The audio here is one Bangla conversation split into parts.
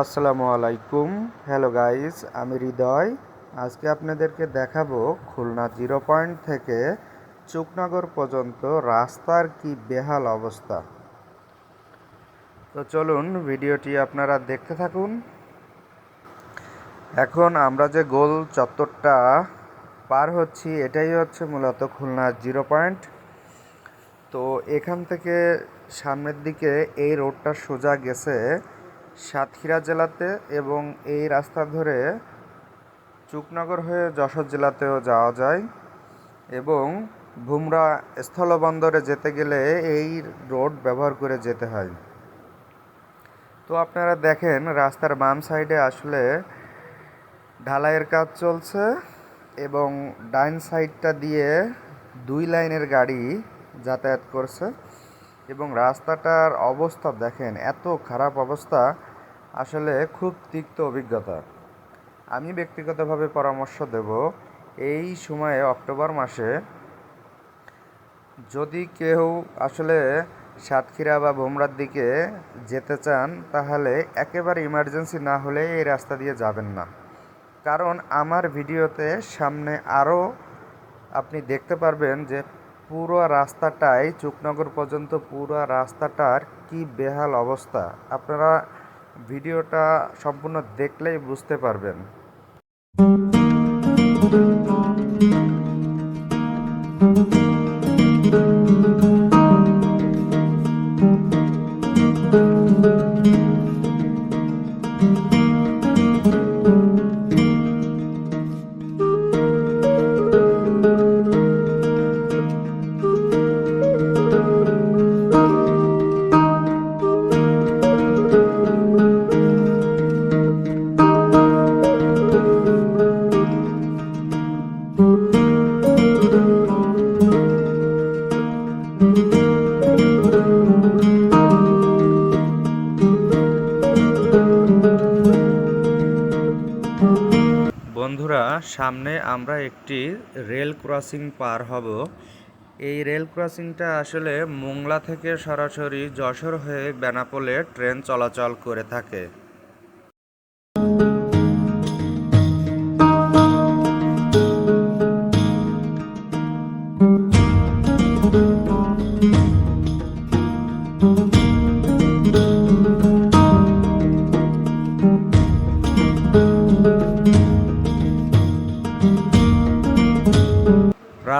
আসসালামু আলাইকুম। হ্যালো গাইস আমি হৃদয়। আজকে আপনাদেরকে দেখাবো খুলনা জিরো পয়েন্ট থেকে চুকনগর পর্যন্ত রাস্তার কি বেহাল অবস্থা। তো চলুন ভিডিওটি আপনারা দেখতে থাকুন। এখন আমরা যে গোল চত্বরটা পার হচ্ছি, এটাই হচ্ছে মূলত খুলনা জিরো পয়েন্ট। তো এখান থেকে সামনের দিকে এই রোডটা সোজা গেছে সাতক্ষীরা জেলাতে এবং এই রাস্তা ধরে চুকনগর হয়ে যশোর জেলাতেও যাওয়া যায় এবং ভুমরা স্থলবন্দরে যেতে গেলে এই রোড ব্যবহার করে যেতে হয়। তো আপনারা দেখেন রাস্তার বাম সাইডে আসলে ঢালাইয়ের কাজ চলছে এবং ডাইন সাইডটা দিয়ে দুই লাইনের গাড়ি যাতায়াত করছে এবং রাস্তাটার অবস্থা দেখেন, এত খারাপ অবস্থা। আসলে খুব তিক্ত অভিজ্ঞতা। আমি ব্যক্তিগতভাবে পরামর্শ দেব, এই সময়ে অক্টোবর মাসে যদি কেউ আসলে সাতক্ষীরা বা ভোমরার দিকে যেতে চান, তাহলে একেবারে ইমার্জেন্সি না হলে এই রাস্তা দিয়ে যাবেন না। কারণ আমার ভিডিওতে সামনে আরও আপনি দেখতে পারবেন যে পুরো রাস্তাটাই চুকনগর পর্যন্ত পুরো রাস্তাটার কি বেহাল অবস্থা। আপনারা ভিডিওটা সম্পূর্ণ দেখলেই বুঝতে পারবেন। সামনে আমরা একটি রেল ক্রসিং পার হব। এই রেল ক্রসিংটা আসলে মোংলা থেকে সরাসরি যশোর হয়ে বেনাপোলে ট্রেন চলাচল করে থাকে।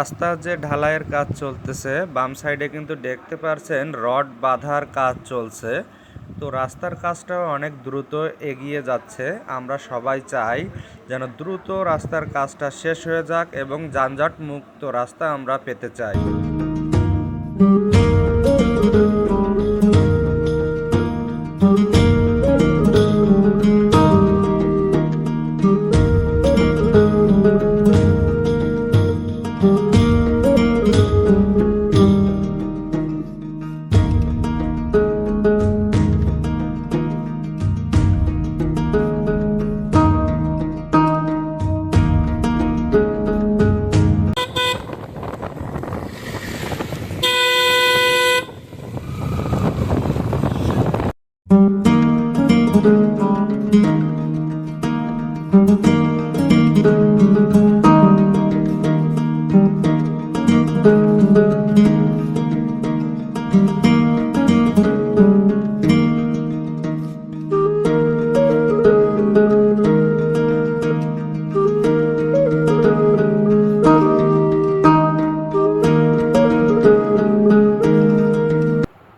রাস্তার যে ঢালাইয়ের কাজ চলতেছে, বাম সাইডে কিন্তু দেখতে পারছেন রড বাঁধার কাজ চলছে। তো রাস্তার কাজটাও অনেক দ্রুত এগিয়ে যাচ্ছে। আমরা সবাই চাই যেন দ্রুত রাস্তার কাজটা শেষ হয়ে যাক এবং যানজট মুক্ত রাস্তা আমরা পেতে চাই।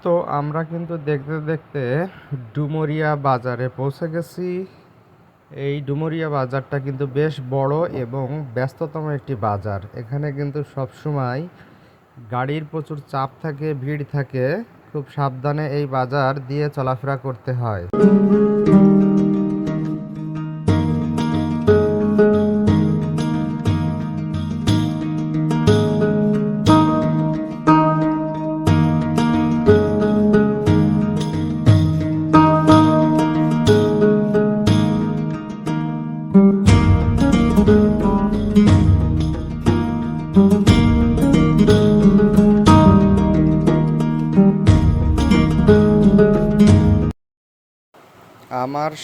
তো আমরা কিন্তু দেখতে দেখতে ডুমরিয়া বাজারে পৌঁছে গেছি। এই ডুমরিয়া বাজারটা কিন্তু বেশ বড় এবং ব্যস্ততম একটি বাজার। এখানে কিন্তু সবসময় গাড়ির প্রচুর চাপ থাকে, ভিড় থাকে। খুব সাবধানে এই বাজার দিয়ে চলাফেরা করতে হয়। আমার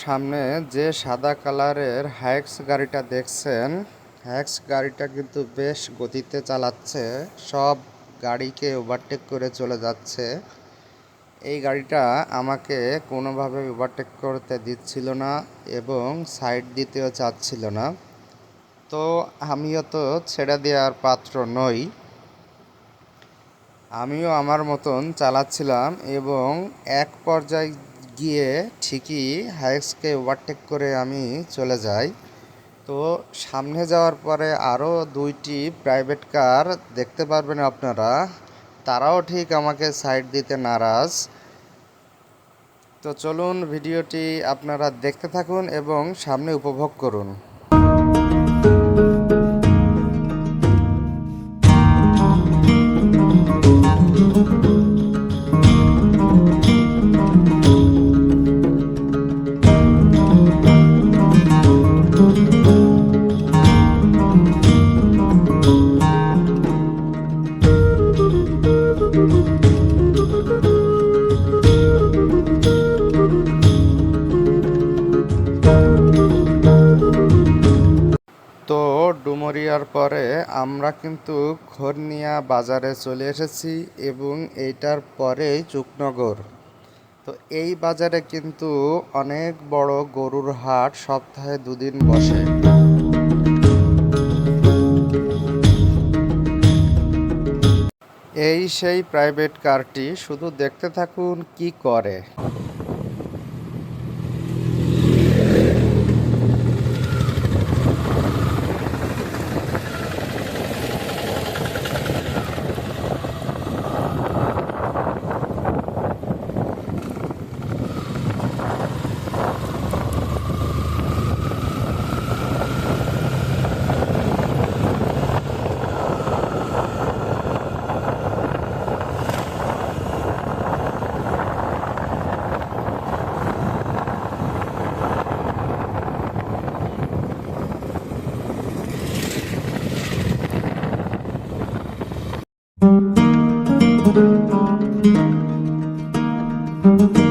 সামনে যে সাদা কালারের হ্যাক্স গাড়িটা দেখছেন হ্যাক্স গাড়িটা কিন্তু বেশ গতিতে চালাচ্ছে। সব গাড়িকে ওভারটেক করে চলে যাচ্ছে। এই গাড়িটা আমাকে কোনোভাবে ওভারটেক করতে দিচ্ছিল না এবং সাইড দিতেও চাচ্ছিল না। তো আমিও তো ছেড়ে দেওয়ার পাত্র নই। আমিও আমার মতন চালাচ্ছিলাম এবং এক পর্যায়ে গিয়ে ঠিকই হাইক্সকে ওভারটেক করে আমি চলে যাই। তো সামনে যাওয়ার পরে আরও দুইটি প্রাইভেট কার দেখতে পারবেন আপনারা। তারাও ঠিক আমাকে সাইড দিতে নারাজ। তো চলুন, ভিডিওটি আপনারা দেখতে থাকুন এবং সামনে উপভোগ করুন। ডুমরিয়ার পরে আমরা কিন্তু খর্নিয়া বাজারে চলে এসেছি এবং এইটার পরেই চুকনগর। তো এই বাজারে কিন্তু অনেক বড় গরুর হাট সপ্তাহে দুদিন বসে। এই সেই প্রাইভেট কারটি শুধু দেখতে থাকুন কি করে। তো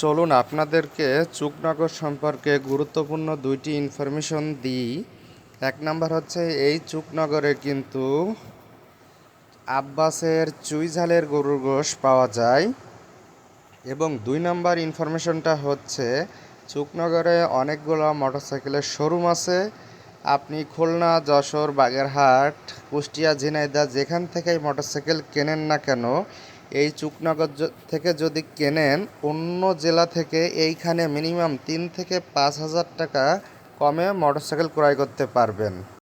চলুন আপনাদেরকে চুকনগর সম্পর্কে গুরুত্বপূর্ণ দুইটি ইনফরমেশন দিই। এক নাম্বার হচ্ছে, এই চুকনগরে কিন্তু আব্বাসের চুইঝালের গরুর গোশ পাওয়া যায়। এবং দুই নাম্বার ইনফরমেশনটা হচ্ছে, চুকনগরে অনেকগুলো মোটরসাইকেলের শোরুম আছে। আপনি খুলনা, যশোর, বাগেরহাট, কুষ্টিয়া ঝিনাইদা যেখান থেকেই মোটরসাইকেল কেনেন না কেন এই চুকনগর থেকে যদি কেনেন, অন্য জেলা থেকে এইখানে মিনিমাম তিন থেকে পাঁচ হাজার টাকা কমে মোটরসাইকেল ক্রয় করতে পারবেন।